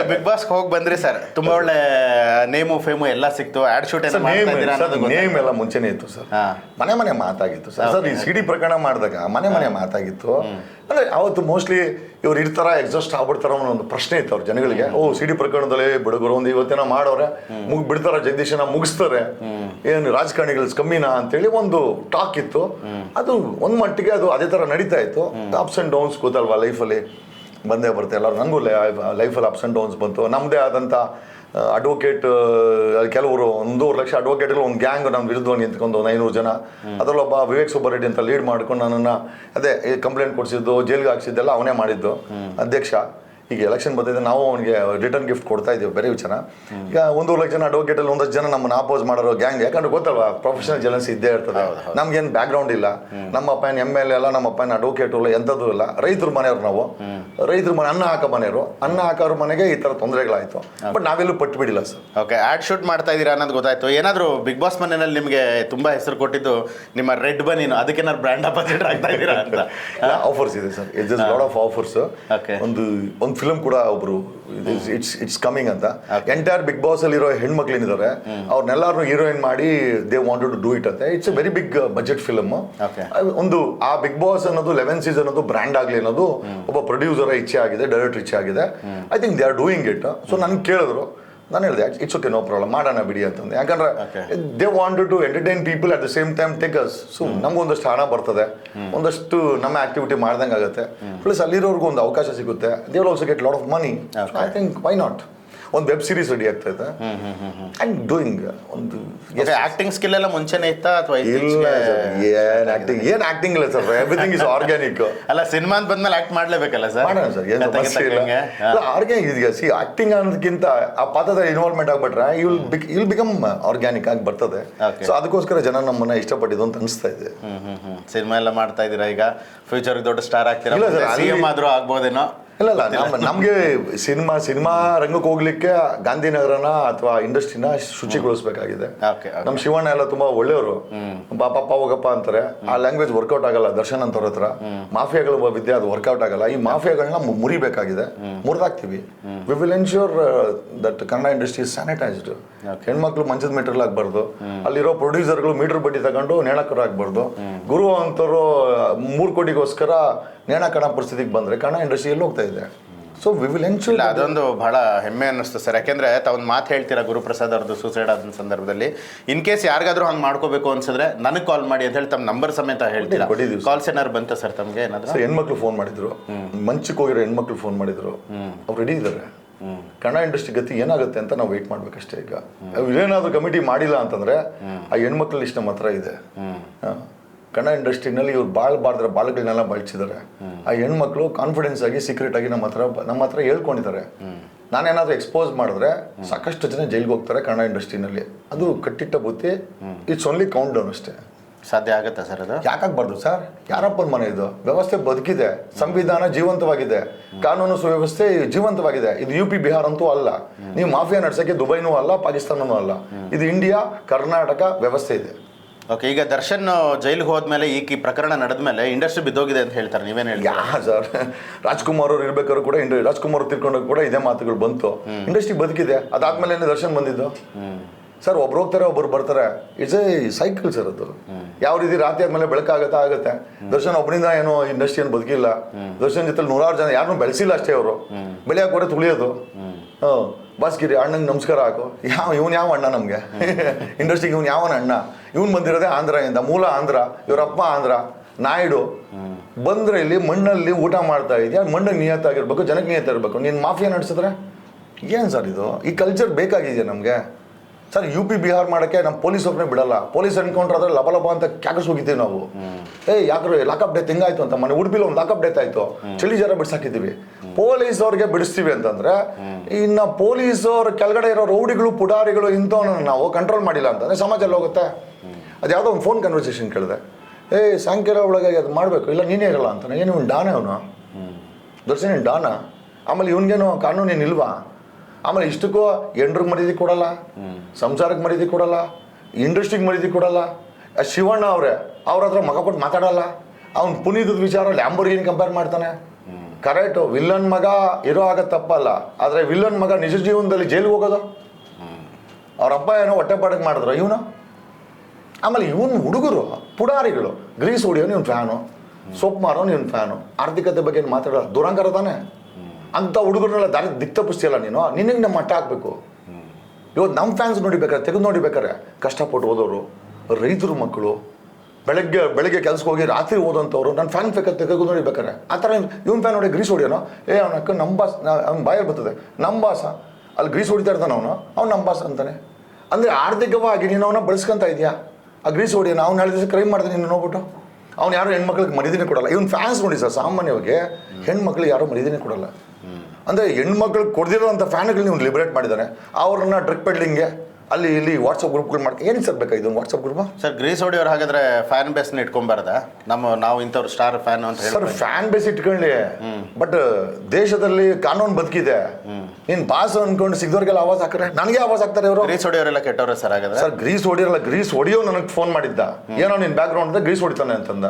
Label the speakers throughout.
Speaker 1: Big boss ಹೋಗಿ ಬಂದ್ರಿ sir. ತುಂಬಾ ಒಳ್ಳೆ ನೇಮು ಫೇಮು ಎಲ್ಲ ಸಿಕ್ತು. ಆಡ್ ಶೂಟ್ ಮಾಡ್ತಾ
Speaker 2: ನೇಮ್
Speaker 1: ಇದ್ದೀರಾ
Speaker 2: ಸರ್
Speaker 1: ಅನ್ನೋದು ಗೊತ್ತಾಯ್ತು.
Speaker 2: ನೇಮ್ ಎಲ್ಲ ಮುಂಚೆನೇ ಇತ್ತು ಸರ್.
Speaker 1: ಹಾ.
Speaker 2: ಮನೆ ಮನೆ ಮಾತಾಗಿತ್ತು ಸರ್. ಸರ್ ಈ ಸಿಡಿ ಪ್ರಕರಣ ಮಾಡಿದಾಗ ಮನೆ ಮನೆ ಮಾತಾಗಿತ್ತು. ಅಂದ್ರೆ ಅವತ್ತು ಮೋಸ್ಟ್ಲಿ ಇವ್ರು ಇರ್ತಾರ ಎಕ್ಸಾಸ್ಟ್ ಆಗ್ಬಿಡ್ತಾರ ಅನ್ನೋ ಒಂದು ಪ್ರಶ್ನೆ ಇತ್ತು ಅವ್ರ ಜನಗಳಿಗೆ. ಓ ಸಿಡಿ ಪ್ರಕರಣದಲ್ಲಿ ಬಿಡುಗರು ಒಂದು ಇವತ್ತೇನೋ ಮಾಡೋರೆ. ಮುಗ್ ಬಿಡ್ತಾರ ಜಗದೀಶನ ಮುಗಿಸ್ತಾರೆ. ಏನು ರಾಜಕಾರಣಿಗಳು ಕಮ್ಮಿನಾ ಅಂತೇಳಿ ಒಂದು ಟಾಕ್ ಇತ್ತು. ಅದು ಒಂದ್ ಮಟ್ಟಿಗೆ ಅದು ಅದೇ ತರ ನಡೀತಾ ಇತ್ತು. ಅಪ್ಸ್ ಅಂಡ್ ಡೌನ್ಸ್ ಗೊತ್ತಲ್ವಾ ಲೈಫಲ್ಲಿ ಬಂದೇ ಬರುತ್ತೆ. ಎಲ್ಲರೂ ನನಗೂ ಲೈಫಲ್ಲಿ ಅಪ್ಸ್ ಆ್ಯಂಡ್ ಡೌನ್ಸ್ ಬಂತು. ನಮ್ಮದೇ ಆದಂಥ ಅಡ್ವೊಕೇಟ್ ಕೆಲವರು ಒಂದೂವರೆ ಲಕ್ಷ ಅಡ್ವೊಕೇಟ್ಗಳು ಒಂದು ಗ್ಯಾಂಗ್ ನಮ್ಮ ವಿರುದ್ಧ ನಿಂತ್ಕೊಂಡು ಒಂದು ಐನೂರು ಜನ. ಅದರಲ್ಲೊಬ್ಬ ವಿವೇಕ್ ಸುಬ್ಬರೆಡ್ಡಿ ಅಂತ ಲೀಡ್ ಮಾಡ್ಕೊಂಡು ನನ್ನನ್ನು ಅದೇ ಕಂಪ್ಲೇಂಟ್ ಕೊಡಿಸಿದ್ದು ಜೈಲಿಗೆ ಹಾಕ್ಸಿದ್ದೆಲ್ಲ ಅವನೇ ಮಾಡಿದ್ದು. ಅಧ್ಯಕ್ಷ. ಈಗ ಎಲೆಕ್ಷನ್ ಬಂದಿದೆ ನಾವು ಅವನಿಗೆ ರಿಟರ್ನ್ ಗಿಫ್ಟ್ ಕೊಡ್ತಾ ಇದ್ದೀವಿ ಬೇರೆ ವಿಚಾರ. ಈಗ ಒಂದೂವರೆ ಲಕ್ಷ ಜನ ಅಡ್ವೊಕೇಟಲ್ಲಿ ಒಂದಷ್ಟು ಜನ ನಮ್ಮನ್ನ ಅಪೋಸ್ ಮಾಡೋರು ಗ್ಯಾಂಗ್ ಯಾಕಂದ್ರೆ ಗೊತ್ತಲ್ವಾ ಪ್ರೊಫೆಷನಲ್ ಜಲನ್ಸ್ ಇದ್ದೇ ಇರ್ತದೆ. ನಮ್ಗೇನು ಬ್ಯಾಕ್ಗ್ರೌಂಡ್ ಇಲ್ಲ. ನಮ್ಮ ಅಪ್ಪನ ಎಂ ಎಲ್ ಎಲ್ಲ ನಮ್ಮ ಅಪ್ಪನ ಅಡ್ವೊಕೇಟ್ ಇಲ್ಲ ಎಂಥದ್ದು ಇಲ್ಲ. ರೈತರ ಮನೆಯವ್ರು ನಾವು. ರೈತರ ಮನೆ ಅನ್ನ ಹಾಕೋ ಮನೆಯವರು. ಅನ್ನ ಹಾಕೋರ ಮನೆಗೆ ಈ ಥರ ತೊಂದರೆಗಳಾಯಿತು. ಬಟ್ ನಾವೆಲ್ಲೂ ಪಟ್ಟು ಬಿಡಿಲ್ಲ ಸರ್
Speaker 1: ಓಕೆ ಆಡ್ ಶೂಟ್ ಮಾಡ್ತಾ ಇದ್ದೀರಾ ಅನ್ನೋದು ಗೊತ್ತಾಯ್ತು. ಏನಾದರೂ ಬಿಗ್ ಬಾಸ್ ಮನೆಯಲ್ಲಿ ನಿಮಗೆ ತುಂಬಾ ಹೆಸರು ಕೊಟ್ಟಿದ್ದು ನಿಮ್ಮ ರೆಡ್ ಬನೀನು ಅದಕ್ಕೇನಾದ್ರು ಬ್ರ್ಯಾಂಡ್ ಅಪಾಸಿಟರ್ ಆಗ್ತಾ ಇದ್ದೀರಾ ಅಂತ?
Speaker 2: ಆಫರ್ಸ್ ಇದೆ sir it lot of offers. ಒಂದು ಒಂದು ಫಿಲ್ಮ್ ಕೂಡ ಒಬ್ರು ಇಟ್ಸ್ ಇಟ್ಸ್ ಕಮಿಂಗ್ ಅಂತ ಎಂಟೈರ್ ಬಿಗ್ ಬಾಸ್ ಅಲ್ಲಿ ಇರೋ ಹೆಣ್ಮಕ್ಳು ಏನಿದ್ದಾರೆ ಅವ್ರನ್ನೆಲ್ಲರೂ ಹೀರೋಯಿನ್ ಮಾಡಿ they wanted to do it ಅಂತ. It's a very big budget film ಒಂದು ಆ ಬಿಗ್ ಬಾಸ್ ಅನ್ನೋದು ಲೆವೆನ್ ಸೀಸನ್ ಅನ್ನೋದು ಬ್ರ್ಯಾಂಡ್ ಆಗಲಿ ಅನ್ನೋದು ಒಬ್ಬ ಪ್ರೊಡ್ಯೂಸರ್ ಇಚ್ಛೆ ಆಗಿದೆ ಡೈರೆಕ್ಟರ್ ಇಚ್ಛೆ ಆಗಿದೆ I think they are doing it so ನನ್ಗೆ ಕೇಳಿದ್ರು ನಾನು ಹೇಳಿದೆ ಇಟ್ಸ್ ಓಕೆ ನೋ ಪ್ರಾಬ್ಲಮ್ ಮಾಡೋಣ ಬಿಡಿ ಅಂತಂದು ಯಾಕಂದ್ರೆ. They wanted to entertain people at the same time take us so ನಮ್ಗೆ ಒಂದಷ್ಟು ಹಣ ಬರ್ತದೆ. ಒಂದಷ್ಟು ನಮ್ಮ ಆಕ್ಟಿವಿಟಿ ಮಾಡ್ದಂಗೆ ಆಗುತ್ತೆ ಪ್ಲಸ್ ಅಲ್ಲಿರೋರ್ಗು ಒಂದು ಅವಕಾಶ ಸಿಗುತ್ತೆ. They will also get lot of money I think why not ಒಂದು ವೆಬ್ ಸೀರೀಸ್ ರೆಡಿ ಆಗ್ತಾ ಇದೆ. ಅಂಡ್ ಡೂಯಿಂಗ್ ಒಂದು
Speaker 1: ಆಕ್ಟಿಂಗ್ ಸ್ಕಿಲ್ ಎಲ್ಲ ಮುಂಚೆನೆ ಇತ್ತಾ ಅಥವಾ
Speaker 2: ಇಲ್ಲ ಏನ್ ಆಕ್ಟಿಂಗ್ ಏನ್ ಆಕ್ಟಿಂಗ್ ಇಲ್ಲ ಸರ್ ಎವ್ರಿಥಿಂಗ್ ಇಸ್ ಆರ್ಗ್ಯಾನಿಕ್
Speaker 1: ಅಲ್ಲ ಸಿನಿಮಾ ಅಂತ ಬಂದ್ಮೇಲೆ ಆಕ್ಟ್ ಮಾಡ್ಲೇಬೇಕಲ್ಲ ಸರ್?
Speaker 2: ಮಾಡೋಣ ಸರ್ ಏನು ಸಮಸ್ಯೆ ಇಲ್ಲ. ಆರ್ಗ್ಯಾನಿಕ್ ಇದೆಯಾ? ಸಿ ಆಕ್ಟಿಂಗ್ ಅನ್ನೋದಕ್ಕಿಂತ ಆ ಪಾತ್ರದ ಇನ್ವಾಲ್ವ್ಮೆಂಟ್ ಆಗ್ಬಿಟ್ರೆ ಇಲ್ ಬಿಕ್ ಇಲ್ ಬಿಕಮ್ ಆರ್ಗ್ಯಾನಿಕ್ ಆಗಿ ಬರ್ತದೆ. ಸೊ ಅದಕ್ಕೋಸ್ಕರ ಜನ ನಮ್ಮನ್ನ ಇಷ್ಟಪಟ್ಟಿದ್ದು ಅಂತ ಅನಿಸ್ತಾ ಇದೆ.
Speaker 1: ಸಿನಿಮಾ ಎಲ್ಲ ಮಾಡ್ತಾ ಇದೀರಾ ಈಗ? ಫ್ಯೂಚರ್ ದೊಡ್ಡ ಸ್ಟಾರ್ ಆಗ್ತೀರಾ?
Speaker 2: ಇಲ್ಲ sir,
Speaker 1: ಸಿ ಎಂ
Speaker 2: ಅಲ್ಲಿ-
Speaker 1: ಆದ್ರೂ ಆಗ್ಬೋದೇನೋ?
Speaker 2: ಇಲ್ಲ ಇಲ್ಲ ನಮ್ ನಮ್ಗೆ ಸಿನಿಮಾ ಸಿನಿಮಾ ರಂಗಕ್ಕೆ ಹೋಗ್ಲಿಕ್ಕೆ ಗಾಂಧಿನಗರನ ಅಥವಾ ಇಂಡಸ್ಟ್ರಿನ ಶುಚಿಗೊಳಿಸಬೇಕಾಗಿದೆ.
Speaker 1: Okay, okay.
Speaker 2: ನಮ್ ಶಿವಣ್ಣ ಎಲ್ಲ ತುಂಬಾ ಒಳ್ಳೆಯವರು. ಪಾಪ ಹೋಗಪ್ಪ ಅಂತಾರೆ. ಆ ಲ್ಯಾಂಗ್ವೇಜ್ ವರ್ಕೌಟ್ ಆಗಲ್ಲ. ದರ್ಶನ್ ಅಂತವ್ರ ಹತ್ರ. ಮಾಫಿಯಾಗಳ ವಿದ್ಯೆ ಅದು ವರ್ಕೌಟ್ ಆಗಲ್ಲ. ಈ ಮಾಫಿಯಾಗಳನ್ನ ಮುರಿಬೇಕಾಗಿದೆ. ಮುರಿದಾಕ್ತಿವಿ. We will ensure that Kannada industry sanitized ಹೆಣ್ಮಕ್ಳು ಮಂಚದ ಮೆಟೀರಿಯಲ್ ಆಗ್ಬಾರ್ದು. ಅಲ್ಲಿರೋ ಪ್ರೊಡ್ಯೂಸರ್ಗಳು ಮೀಟರ್ ಬಡ್ಡಿ ತಗೊಂಡು ನೇಣಕರು ಆಗ್ಬಾರ್ದು. ಗುರು ಅಂತವರು ಮೂರು ಕೋಟಿಗೋಸ್ಕರ ನೇಣ ಕಣ ಪರಿಸ್ಥಿತಿಗೆ ಬಂದರೆ ಕಣ ಇಂಡಸ್ಟ್ರಿ ಎಲ್ಲಿ ಹೋಗ್ತಾ ಇದೆ. ಸೊ ವಿ ವಿಲ್ ಎನ್ಶೂರ್
Speaker 1: ಇಲ್ಲ ಅದೊಂದು ಬಹಳ ಹೆಮ್ಮೆ ಅನ್ನಿಸ್ತು ಸರ್. ಯಾಕೆಂದ್ರೆ ತಾವೊಂದು ಮಾತು ಹೇಳ್ತೀರಾ ಗುರುಪ್ರಸಾದ್ ಅವ್ರದ್ದು ಸೂಸೈಡ್ ಆದ ಸಂದರ್ಭದಲ್ಲಿ? ಇನ್ ಕೇಸ್ ಯಾರಿಗಾದ್ರೂ ಹಂಗೆ ಮಾಡ್ಕೋಬೇಕು ಅನ್ಸಿದ್ರೆ ನನಗೆ ಕಾಲ್ ಮಾಡಿ ಅಂತ ಹೇಳಿ ತಮ್ಮ ನಂಬರ್ ಸಮೇತ ಹೇಳ್ತೀರಾ?
Speaker 2: ಕೊಟ್ಟಿದ್ದೀವಿ.
Speaker 1: ಕಾಲ್ಸ್ ಏನಾರು ಬಂತ ಸರ್ ತಮಗೆ ಏನಾದ್ರು?
Speaker 2: ಹೆಣ್ಮಕ್ಳು ಫೋನ್ ಮಾಡಿದ್ರು. ಮಂಚಕ್ಕೆ ಹೋಗಿರೋ ಹೆಣ್ಮಕ್ಳು ಫೋನ್ ಮಾಡಿದ್ರು. ಅವ್ರು ರೆಡಿ ಇದ್ದಾರೆ. ಕನ್ನಡ ಇಂಡಸ್ಟ್ರಿ ಗತಿ ಏನಾಗುತ್ತೆ ಅಂತ ನಾವು ವೆಯ್ಟ್ ಮಾಡ್ಬೇಕಷ್ಟೇ ಈಗ. ಏನಾದ್ರು ಕಮಿಟಿ ಮಾಡಿಲ್ಲ ಅಂತಂದ್ರೆ ಆ ಹೆಣ್ಮಕ್ಳ ನಮ್ಮ ಹತ್ರ ಇದೆ. ಕನ್ನಡ ಇಂಡಸ್ಟ್ರಿನಲ್ಲಿ ಇವ್ರು ಬಾಳ್ಬಾರ್ದ್ರ ಬಾಳುಗಳನ್ನೆಲ್ಲ ಬಳಸಿದ್ದಾರೆ ಆ ಹೆಣ್ಮಕ್ಳು ಕಾನ್ಫಿಡೆನ್ಸ್ ಆಗಿ ಸೀಕ್ರೆಟ್ ಆಗಿ ನಮ್ಮ ಹತ್ರ ನಮ್ಮ ಹತ್ರ ಹೇಳ್ಕೊಂಡಿದ್ದಾರೆ. ನಾನೇನಾದ್ರೂ ಎಕ್ಸ್ಪೋಸ್ ಮಾಡಿದ್ರೆ ಸಾಕಷ್ಟು ಜನ ಜೈಲಿಗೆ ಹೋಗ್ತಾರೆ ಕನ್ನಡ ಇಂಡಸ್ಟ್ರಿನಲ್ಲಿ. ಅದು ಕಟ್ಟಿಟ್ಟ ಬುತ್ತಿ ಇಟ್ಸ್ ಓನ್ಲಿ ಕೌಂಟ್ ಡೌನ್ ಅಷ್ಟೇ.
Speaker 1: ಸಾಧ್ಯ ಆಗುತ್ತಾ ಸರ್ ಅದು?
Speaker 2: ಯಾಕಾಗ್ಬಾರ್ದು ಸರ್? ಯಾರಪ್ಪನ ಮನೆ ಇದು? ವ್ಯವಸ್ಥೆ ಬದುಕಿದೆ ಸಂವಿಧಾನ ಜೀವಂತವಾಗಿದೆ ಕಾನೂನು ಸುವ್ಯವಸ್ಥೆ ಜೀವಂತವಾಗಿದೆ. ಇದು ಯು ಪಿ ಬಿಹಾರ್ ಅಂತೂ ಅಲ್ಲ. ನೀವು ಮಾಫಿಯಾ ನಡ್ಸೋಕೆ ದುಬೈನೂ ಅಲ್ಲ ಪಾಕಿಸ್ತಾನನೂ ಅಲ್ಲ. ಇದು ಇಂಡಿಯಾ ಕರ್ನಾಟಕ ವ್ಯವಸ್ಥೆ ಇದೆ.
Speaker 1: ಓಕೆ ಈಗ ದರ್ಶನ್ ಜೈಲಿಗೆ ಹೋದ್ಮೇಲೆ ಈ ಈ ಪ್ರಕರಣ ನಡೆದ್ಮೇಲೆ ಇಂಡಸ್ಟ್ರಿ ಬಿದ್ದೋಗಿದೆ ಅಂತ ಹೇಳ್ತಾರೆ ನೀವೇನು ಹೇಳಿ
Speaker 2: ಯಾ ಸರ್. ರಾಜ್ಕುಮಾರ್ ಅವ್ರು ಇರ್ಬೇಕಾದ್ರು ಕೂಡ ಇಂಡ ರಾಜ್ಕುಮಾರ್ ತಿರ್ಕೊಂಡಾಗ ಕೂಡ ಇದೇ ಮಾತುಗಳು ಬಂತು. ಇಂಡಸ್ಟ್ರಿ ಬದುಕಿದೆ. ಅದಾದ್ಮೇಲೆ ದರ್ಶನ್ ಬಂದಿದ್ದು? ಸರ್, ಒಬ್ರು ಹೋಗ್ತಾರೆ, ಒಬ್ರು ಬರ್ತಾರೆ. ಇಟ್ಸ್ ಎ ಸೈಕಲ್ ಸರ್ ಅದು. ಯಾವ ರೀತಿ ರಾತ್ರಿ ಆದ್ಮೇಲೆ ಬೆಳಕಾಗತ್ತಾ ಆಗುತ್ತೆ ದರ್ಶನ್ ಒಬ್ಬರಿಂದ ಏನೋ ಇಂಡಸ್ಟ್ರಿ ಏನು ಬದುಕಿಲ್ಲ. ದರ್ಶನ್ ಜೊತೆ ನೂರಾರು ಜನ, ಯಾರನ್ನೂ ಬೆಳೆಸಿಲ್ಲ ಅಷ್ಟೇ ಅವರು. ಬೆಳೆಯಕ್ಕೆ ಕೂಡ ತುಳಿಯೋದು. ಹ್ಮ್ ಬಾಸ್ಗಿರಿ ಅಣ್ಣಂಗೆ ನಮಸ್ಕಾರ ಹಾಕು. ಯಾವ, ಇವನ್ ಯಾವ ಅಣ್ಣ ನಮಗೆ? ಇಂಡಸ್ಟ್ರಿಗೆ ಇವನ್ ಯಾವನ ಅಣ್ಣ? ಇವನ್ ಬಂದಿರೋದೇ ಆಂಧ್ರದಿಂದ, ಮೂಲ ಆಂಧ್ರ ಇವರಪ್ಪ ಆಂಧ್ರ, ನಾಯ್ಡು. ಬಂದ್ರೆ ಇಲ್ಲಿ ಮಣ್ಣಲ್ಲಿ ಊಟ ಮಾಡ್ತಾ ಇದೆಯಾ, ಮಣ್ಣಿಗೆ ನಿಯತ್ತಾಗಿರ್ಬೇಕು, ಜನಕ್ಕೆ ನಿಯತ್ತಿರ್ಬೇಕು ನೀನು ಮಾಫಿಯಾ ನಡೆಸಿದ್ರೆ? ಏನು ಸರ್ ಇದು? ಈ ಕಲ್ಚರ್ ಬೇಕಾಗಿದೆಯಾ ನಮಗೆ? ಸರ್ ಯು ಪಿ ಬಿಹಾರ್ ಮಾಡೋಕ್ಕೆ ನಮ್ಮ ಪೊಲೀಸ್ ಅವ್ರನ್ನೇ ಬಿಡಲ್ಲ. ಪೊಲೀಸ್ ಎನ್ಕೌಂಟರ್ ಆದ್ರೆ ಲಬ ಲಬ ಅಂತ ಕ್ಯಾಕಸ್ ಹೋಗಿದ್ದೀವಿ ನಾವು. ಏ ಯಾಕ್ರೆ ಲಾಕಪ್ ಡೆತ್ ಹೆಂಗಾಯ್ತು ಅಂತ. ಮನೆ ಉಡುಪಿಲಿ ಒಂದು ಲಾಕಪ್ ಡೆತ್ ಆಯಿತು. ಚಳಿ ಜರ ಬಿಡ್ಸಾಕಿದ್ದೀವಿ. ಪೊಲೀಸ್ ಅವ್ರಿಗೆ ಬಿಡಿಸ್ತೀವಿ ಅಂತಂದ್ರೆ ಇನ್ನ ಪೊಲೀಸ್ ಅವ್ರ ಕೆಳಗಡೆ ಇರೋ ರೌಡಿಗಳು ಪುಡಾರಿಗಳು ಇಂಥವನ್ನ ನಾವು ಕಂಟ್ರೋಲ್ ಮಾಡಿಲ್ಲ ಅಂತಂದ್ರೆ ಸಮಾಜ ಎಲ್ಲ ಹೋಗುತ್ತೆ. ಅದು ಯಾವುದೋ ಒಂದು ಫೋನ್ ಕನ್ವರ್ಸೇಷನ್ ಕೇಳಿದೆ. ಏ ಸಾಯಂಕಾಲ ಒಳಗೆ ಅದು ಮಾಡಬೇಕು. ಇಲ್ಲ ನೀನೇ ಇರಲ್ಲ ಅಂತಾನೆ ಏನು ಇವ್ನು ಡಾನೆ ಅವನು? ದರ್ಶನ್ ಡಾನ? ಆಮೇಲೆ ಇವನಿಗೇನು ಕಾನೂನು ಏನು ಇಲ್ವಾ? ಆಮೇಲೆ ಇಷ್ಟಕ್ಕೂ ಎಂಡ್ರಿಗೆ ಮರ್ಯಾದೆ ಕೊಡಲ್ಲ, ಸಂಸಾರಕ್ಕೆ ಮರ್ಯಾದೆ ಕೊಡಲ್ಲ ಇಂಡಸ್ಟ್ರಿಗೆ ಮರ್ಯಾದೆ ಕೊಡಲ್ಲ. ಶಿವಣ್ಣ ಅವರೇ, ಅವ್ರ ಹತ್ರ ಮಗ ಕೊಟ್ಟು ಮಾತಾಡಲ್ಲ. ಅವ್ನು ಪುನೀತದ ವಿಚಾರ ಲ್ಯಾಂಬೋರ್ಗಿನ ಕಂಪೇರ್ ಮಾಡ್ತಾನೆ. ಕರೆಕ್ಟು ವಿಲ್ಲನ್ ಮಗ ಇರೋ ಆಗ ತಪ್ಪಲ್ಲ. ಆದರೆ ವಿಲ್ಲನ್ ಮಗ ನಿಜ ಜೀವನದಲ್ಲಿ ಜೈಲಿಗೆ ಹೋಗೋದು? ಅವ್ರ ಅಪ್ಪ ಏನೋ ಹೊಟ್ಟೆಪಾಡಕ್ಕೆ ಮಾಡಿದ್ರು, ಇವನು? ಆಮೇಲೆ ಇವನು ಹುಡುಗರು, ಪುಡಾರಿಗಳು ಗ್ರೀಸ್ ಹೊಡಿಯೋನು ಇವ್ನು ಫ್ಯಾನು ಸೊಪ್ಪು ಮಾರೋನು ಇವ್ನು ಫ್ಯಾನು ಆರ್ಥಿಕತೆ ಬಗ್ಗೆ ಏನು ದುರಂಕರ ತಾನೆ? ಅಂಥ ಹುಡುಗರನ್ನೆಲ್ಲ ದಾರಿ ದಿಕ್ ನೀನು? ನಿನಗೆ ನಮ್ಮ ಮಟ್ಟ ಹಾಕ್ಬೇಕು. ಇವತ್ತು ನಮ್ಮ ಫ್ಯಾನ್ಸ್ ನೋಡಿಬೇಕಾರೆ, ತೆಗೆದು ನೋಡಿಬೇಕಾರೆ, ಕಷ್ಟಪಟ್ಟು ಓದೋರು, ರೈತರು ಮಕ್ಕಳು, ಬೆಳಗ್ಗೆ ಬೆಳಗ್ಗೆ ಕೆಲಸಕ್ಕೆ ಹೋಗಿ ರಾತ್ರಿ ಓದೋಂಥವ್ರು ನನ್ನ ಫ್ಯಾನ್ ಬೇಕಾದ್ರೆ ತೆಗೆದು ನೋಡಿಬೇಕಾರೆ. ಆ ಥರ ಇವ್ನ ಫ್ಯಾನ್ ನೋಡಿ ಗ್ರೀಸ್ ಹೊಡಿಯೋನೋ ಏ ಅವನಕ್ಕ ನಮ್ಮ ಬಾಸ್ ಅವ್ನ ಬಾಯಲ್ಲಿ ಬರ್ತದೆ. ನಮ್ಮ ಬಾಸ ಅಲ್ಲಿ ಗ್ರೀಸ್ ಹೊಡಿತಾ ಇರ್ತಾನೆ ಅವನು. ಅವ್ನು ನಮ್ಮ ಬಾಸ್ ಅಂತಾನೆ. ಅಂದರೆ ಆರ್ಥಿಕವಾಗಿ ನೀನು ಅವನ್ನ ಬಳಸ್ಕೊಂತ ಇದೆಯಾ? ಆ ಗ್ರೀಸ್ ಹೊಡಿಯೋನು ಅವ್ನು ದಿವಸ ಕ್ರೈಮ್ ಮಾಡ್ತಾನೆ ನೀನು ನೋಡ್ಬಿಟ್ಟು. ಅವ್ನು ಯಾರು ಹೆಣ್ಮಕ್ಳಿಗೆ ಮರಿದಿನೇ ಕೊಡಲ್ಲ. ಇವ್ನ ಫ್ಯಾನ್ಸ್ ನೋಡಿ ಸರ್, ಸಾಮಾನ್ಯವಾಗಿ ಹೆಣ್ಮಕ್ಳಿಗೆ ಯಾರು ಮರಿದಿನೇ ಕೊಡಲ್ಲ. ಅಂದರೆ ಹೆಣ್ಮಕ್ಳು ಕೊಡ್ದಿರೋಂಥ ಫ್ಯಾನ್ಗಳು ನೀವು ಲಿಬರೇಟ್ ಮಾಡಿದ್ದಾರೆ. ಅವ್ರನ್ನ ಡ್ರಗ್ ಪೆಡ್ಲಿಂಗ್ಗೆ ಅಲ್ಲಿ ಇಲ್ಲಿ ವಾಟ್ಸಪ್ ಗ್ರೂಪ್ಗಳು ಮಾಡಿ ಏನು ಸರ್ ಬೇಕಾ ಇದೊಂದು ವಾಟ್ಸಪ್ ಗ್ರೂಪ್?
Speaker 1: ಸರ್ ಗ್ರೀಸ್ ಹೊಡಿಯೋರು ಹಾಗಾದ್ರೆ ಫ್ಯಾನ್ ಬೇಸ್ನ ಇಟ್ಕೊಂಬಾರ್ದ? ನಮ್ಮ ನಾವು ಇಂಥವ್ರು ಸ್ಟಾರ್ ಫ್ಯಾನ್ ಅಂತ
Speaker 2: ಸರ್
Speaker 1: ಹೇಳಿ
Speaker 2: ಫ್ಯಾನ್ ಬೇಸ್ ಇಟ್ಕೊಳ್ಳಿ. ಬಟ್ ದೇಶದಲ್ಲಿ ಕಾನೂನು ಬದುಕಿದೆ. ನೀನು ಬಾಸ್ ಅನ್ಕೊಂಡು ಸಿಗ್ದವ್ರಿಗೆಲ್ಲ ಆವಾಜ್ ಹಾಕ್ರೆ ನನಗೆ ಆವಾಜ್ ಹಾಕ್ತಾರೆ ಇವರು?
Speaker 1: ಗ್ರೀಸ್ ಹೊಡೆಯೋರೆಲ್ಲ ಕೆಟ್ಟವ್ರೆ ಸರ್ ಹಾಗಾದ್ರೆ?
Speaker 2: ಸರ್ ಗ್ರೀಸ್ ಹೊಡಿಯಲ್ಲ ಗ್ರೀಸ್ ಹೊಡಿಯೋ ನನಗೆ ಫೋನ್ ಮಾಡಿದ್ದ. ಏನೋ ನಿನ್ನ ಬ್ಯಾಕ್ ಗ್ರೌಂಡ್ ಗ್ರೀಸ್ ಹೊಡಿತಾನೆ ಅಂತಂದ.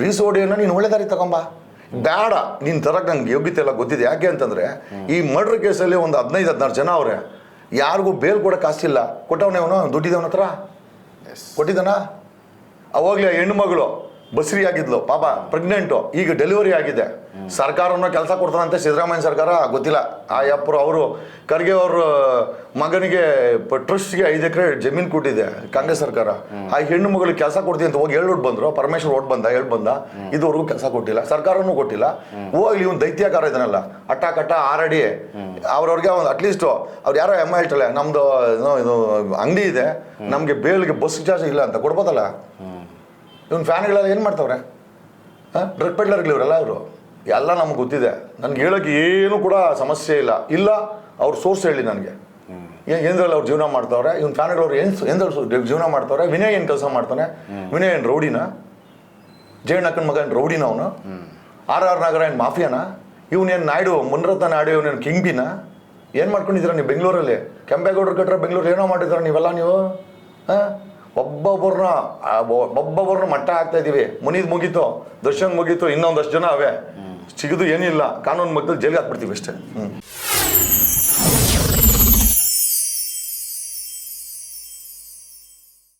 Speaker 2: ಗ್ರೀಸ್ ಹೊಡಿಯೋನ ನೀನು ಒಳ್ಳೆ ದಾರಿ ತಗೊಂಬ. ಬೇಡ ನೀನು ತರಕ್ಕೆ ನಂಗೆ ಯೋಗ್ಯತೆ ಎಲ್ಲ ಗೊತ್ತಿದೆ. ಯಾಕೆ ಅಂತಂದ್ರೆ ಈ ಮರ್ಡರ್ ಕೇಸಲ್ಲಿ ಒಂದು ಹದಿನೈದು ಹದಿನಾರು ಜನ ಅವ್ರೆ. ಯಾರಿಗೂ ಬೇಲ್ ಕೊಡಕ್ಕೆ ಕಾಸಿಲ್ಲ ಕೊಟ್ಟವನೇ ಅವನು ದುಡ್ಡಿದವನ ಹತ್ರ? ಕೊಟ್ಟಿದ್ದಾನ? ಅವಾಗಲೇ ಹೆಣ್ಣುಮಗಳು ಬಸ್ರಿ ಆಗಿದ್ಲು, ಪಾಪ ಪ್ರೆಗ್ನೆಂಟು ಈಗ ಡೆಲಿವರಿ ಆಗಿದೆ. ಸರ್ಕಾರನ ಕೆಲಸ ಕೊಡ್ತಾರಂತೆ ಸಿದ್ದರಾಮಯ್ಯ ಸರ್ಕಾರ, ಗೊತ್ತಿಲ್ಲ. ಆ ಯಪ್ಪರು ಅವರು, ಖರ್ಗೆ ಅವ್ರ ಮಗನಿಗೆ ಟ್ರಸ್ಟ್ಗೆ ಐದು ಎಕರೆ ಜಮೀನು ಕೊಟ್ಟಿದೆ ಕಾಂಗ್ರೆಸ್ ಸರ್ಕಾರ. ಆ ಹೆಣ್ಣು ಮಗಳಿಗೆ ಕೆಲಸ ಕೊಡ್ತೀನಿ ಅಂತ ಹೋಗಿ ಹೇಳ್ಬಿಟ್ಟು ಬಂದ್ರು, ಪರಮೇಶ್ವರ್ ಓಟ್ ಬಂದ, ಹೇಳಿ ಬಂದ, ಇದುವರೆಗೂ ಕೆಲಸ ಕೊಟ್ಟಿಲ್ಲ, ಸರ್ಕಾರನೂ ಕೊಟ್ಟಿಲ್ಲ. ಹೋಗ್ಲಿ ಒಂದು ದೈತ್ಯಕಾರ ಇದನ್ನಲ್ಲ ಅಟ್ಟ ಕಟ್ಟ ಆರಡಿ, ಅವ್ರವ್ರಿಗೆ ಒಂದು ಅಟ್ಲೀಸ್ಟ್ ಅವ್ರು ಯಾರೋ ಎಮ್ಮ ಹೇಳ್ತಾಳೆ ನಮ್ದು ಅಂಗಡಿ ಇದೆ, ನಮಗೆ ಬೇಲ್ಗೆ ಬಸ್ ಚಾರ್ಜ್ ಇಲ್ಲ ಅಂತ, ಕೊಡ್ಬೋದಲ್ಲ? ಇವನ್ ಫ್ಯಾನ್ಗಳೆಲ್ಲ ಏನು ಮಾಡ್ತಾವ್ರೆ? ಡ್ರಗ್ ಪೆಡ್ಲರ್ಗಳು ಇವರೆಲ್ಲ ಇವರು. ಎಲ್ಲ ನಮ್ಗೆ ಗೊತ್ತಿದೆ. ನನಗೆ ಹೇಳೋಕೆ ಏನು ಕೂಡ ಸಮಸ್ಯೆ ಇಲ್ಲ. ಇಲ್ಲ ಅವ್ರ ಸೋರ್ಸ್ ಹೇಳಿ ನನಗೆ. ಏನ್ದ್ರಲ್ಲಿ ಅವ್ರು ಜೀವನ ಮಾಡ್ತಾವ್ರೆ? ಇವ್ನ ಫ್ಯಾನ್ಗಳವ್ರು ಏನು ಏನ್ದ್ರಲ್ಲಿ ಜೀವನ ಮಾಡ್ತಾವ್ರೆ? ವಿನಯ ಏನು ಕೆಲಸ ಮಾಡ್ತಾನೆ? ವಿನಯ್ ಏನು ರೌಡಿನ? ಜಯಣ್ಣಕ್ಕನ ಮಗ ಏನು ರೌಡಿನ ಅವನು? ಆರ್ ಆರ್ ನಗರ ಏನು ಮಾಫಿಯಾನ? ಇವನೇನು ನಾಯ್ಡು ಮುನ್ರತ್ನ ನಾಯ್ಡು ಇವನೇನು ಕಿಂಗ್ಬಿನ? ಏನು ಮಾಡ್ಕೊಂಡಿದ್ದೀರ ನೀವು ಬೆಂಗಳೂರಲ್ಲಿ? ಕೆಂಪೇಗೌಡರು ಕಟ್ಟರೆ ಬೆಂಗಳೂರು ಏನೋ ಮಾಡಿದ್ದೀರಾ ನೀವೆಲ್ಲ ನೀವು? ಹಾಂ? ಒಬ್ಬೊಬ್ಬರನ್ನ ಒಬ್ಬೊಬ್ಬರನ್ನ ಮಟ್ಟ ಹಾಕ್ತಾ ಇದೀವಿ. ಮುನಿದ್ ಮುಗೀತು ದರ್ಶನ್ ಮುಗೀತು ಇನ್ನೊಂದಷ್ಟು ಜನ ಅವೇ. ಸಿಗದು ಏನಿಲ್ಲ ಕಾನೂನು ಮಕ್ಕಳು ಜೈಲಿಗೆ ಹಾಕ್ಬಿಡ್ತೀವಿ ಅಷ್ಟೇ. ಹ್ಞೂ